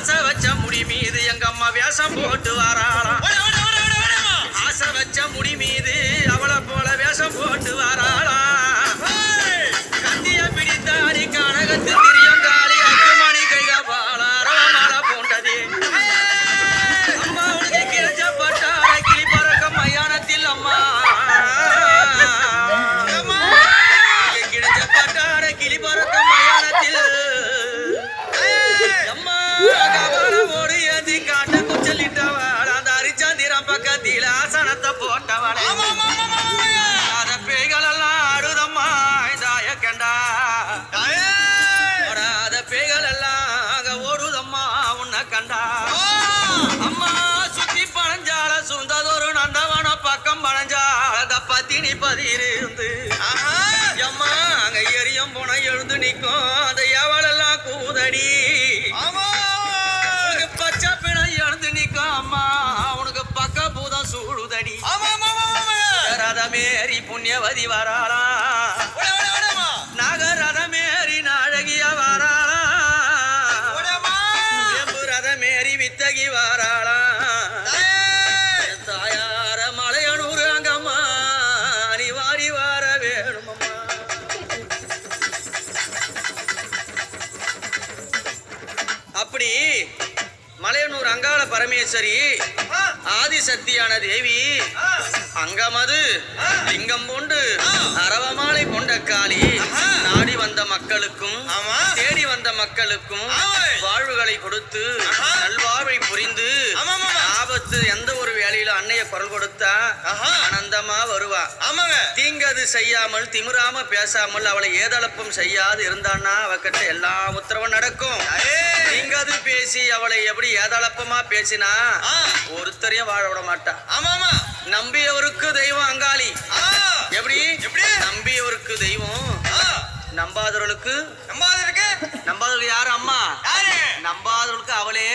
ஆசை வச்ச முடி மீது எங்க அம்மா வேஷம் போட்டு வாராளாம். ஆசை வச்ச முடி மீது அவளை போல வேஷம் போட்டு வாராளாம் ஆமாங்க. அத பேய்களெல்லாம் ஆடுதம்மா தாய கண்டா தாயே. ஓடாத பேய்கள் எல்லாம் அங்க ஓடுதம்மா உன்னை கண்டா அம்மா சுத்தி பழஞ்சால சுந்ததொரு நந்தவன பக்கம் பழஞ்சால பத்தினி பதிருந்து ஆஹா. அம்மா அங்க எரியும் போன எழுந்து நிக்கும் அந்த எவளெல்லாம் கூதடி ரதமேரி புண்ணியவதி வராளா ஓடுமா. நாகரதமேரி நாழகிய வராளா. வேம்பு ரதமேரி வித்தகி வராளா தாயே. தாயார மலையனூர் அங்கம்மா நீ வாடி வார வேணுமம்மா அப்படி மலையனூர் அங்காள பரமேஸ்வரி ஆதிசக்தியான தேவி. அங்கமது. லிங்கம் கொண்டு ஆ. அரவமாலை கொண்ட காளி. நாடி வந்த மக்களுக்கும் ஆமா. தேடி வந்த மக்களுக்கும். வாழ்வுகளை கொடுத்து. நல்வாழ்வை புரிந்து. ஆபத்து எந்த ஒரு வேலையில அன்னைய குரல் கொடுத்தா. ஆனந்தமா வருவா ஆமாங்க. தீங்கது செய்யாமல் திமிராம பேசாமல் அவளை ஏதளப்பும் செய்யாது இருந்தான்னா அவகிட்ட எல்லா உத்தரவும் நடக்கும். தீங்கது பேசி அவளை எப்படி ஏதளப்பமா பேசினா. ஒருத்தரையும் வாழ விட மாட்டா ஆமா, ஆமா. நம்பியவருக்கு தெய்வம் அங்காளி. எப்படி எப்படி? நம்பியவருக்கு தெய்வம். நம்பாதவர்களுக்கு நம்பாது இருக்கு. நம்பாதவர்கள் யாரு அம்மா? நம்பாதவர்களுக்கு அவளே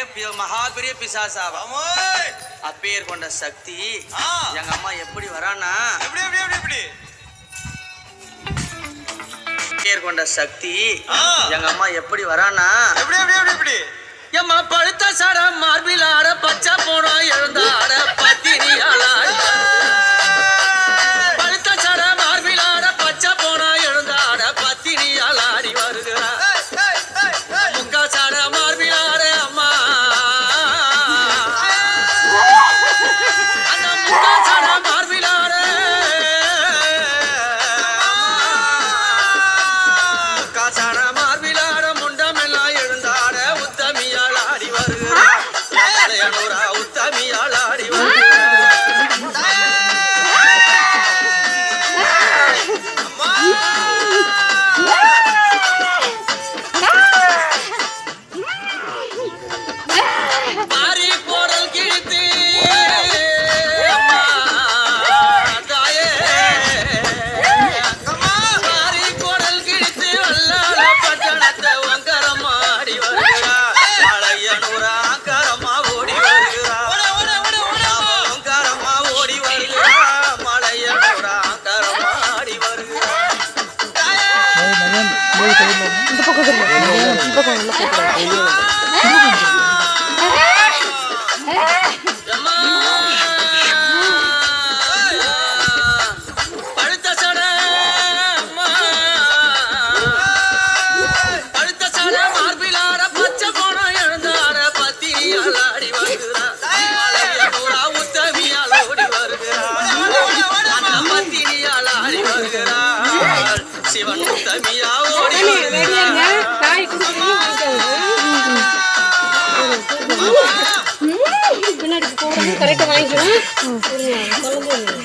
மகா பெரிய பிசாசாவா. அப்பேர் கொண்ட சக்தி. எங்க அம்மா எப்படி வரானா எப்படி, எப்படி, எப்படி, எப்படி? அப்பேர் கொண்ட சக்தி. எங்க அம்மா எப்படி வரானா எப்படி, எப்படி, எப்படி, எப்படி? எம்மா பழுத்த சடம் மார்பில் ஆட பச்சை போனோம் எழுந்தாட பத்தினி மலையனூரா உத்தமியால் 各种颜色，各种颜色，各种颜色。 응.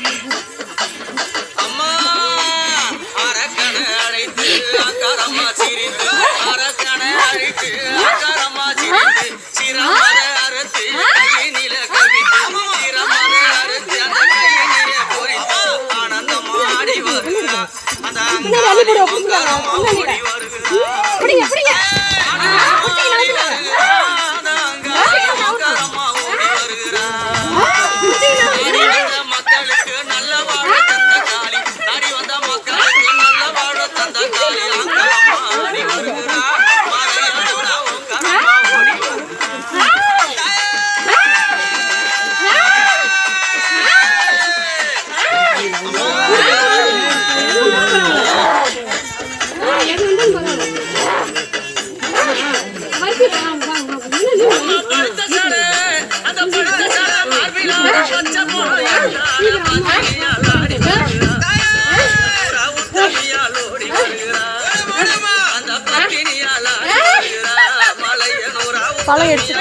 பழம் எடுத்து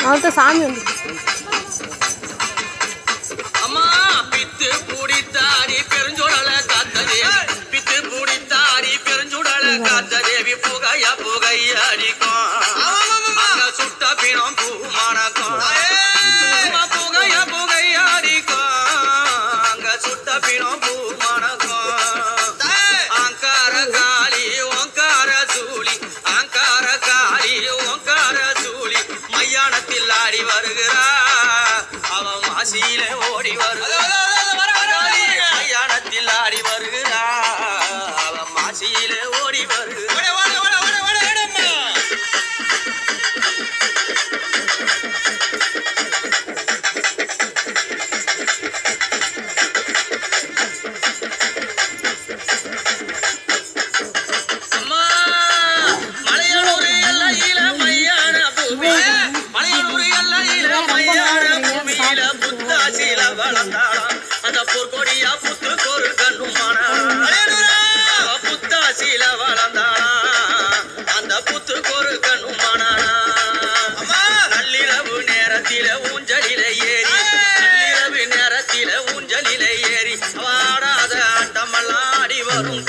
அவர்கிட்ட சாமி வந்து வழங்காளாம் அந்த பொற்கொடியா புத்து பொருள் கண்ணுமானா புத்தாசியில வளர்ந்தானா அந்த புத்து கொரு கண்ணுமானா நள்ளிரவு நேரத்தில ஊஞ்சலில ஏறி நள்ளிரவு நேரத்தில ஊஞ்சலில ஏறி வாடாத ஆட்டமெல்லாம் ஆடி வரும்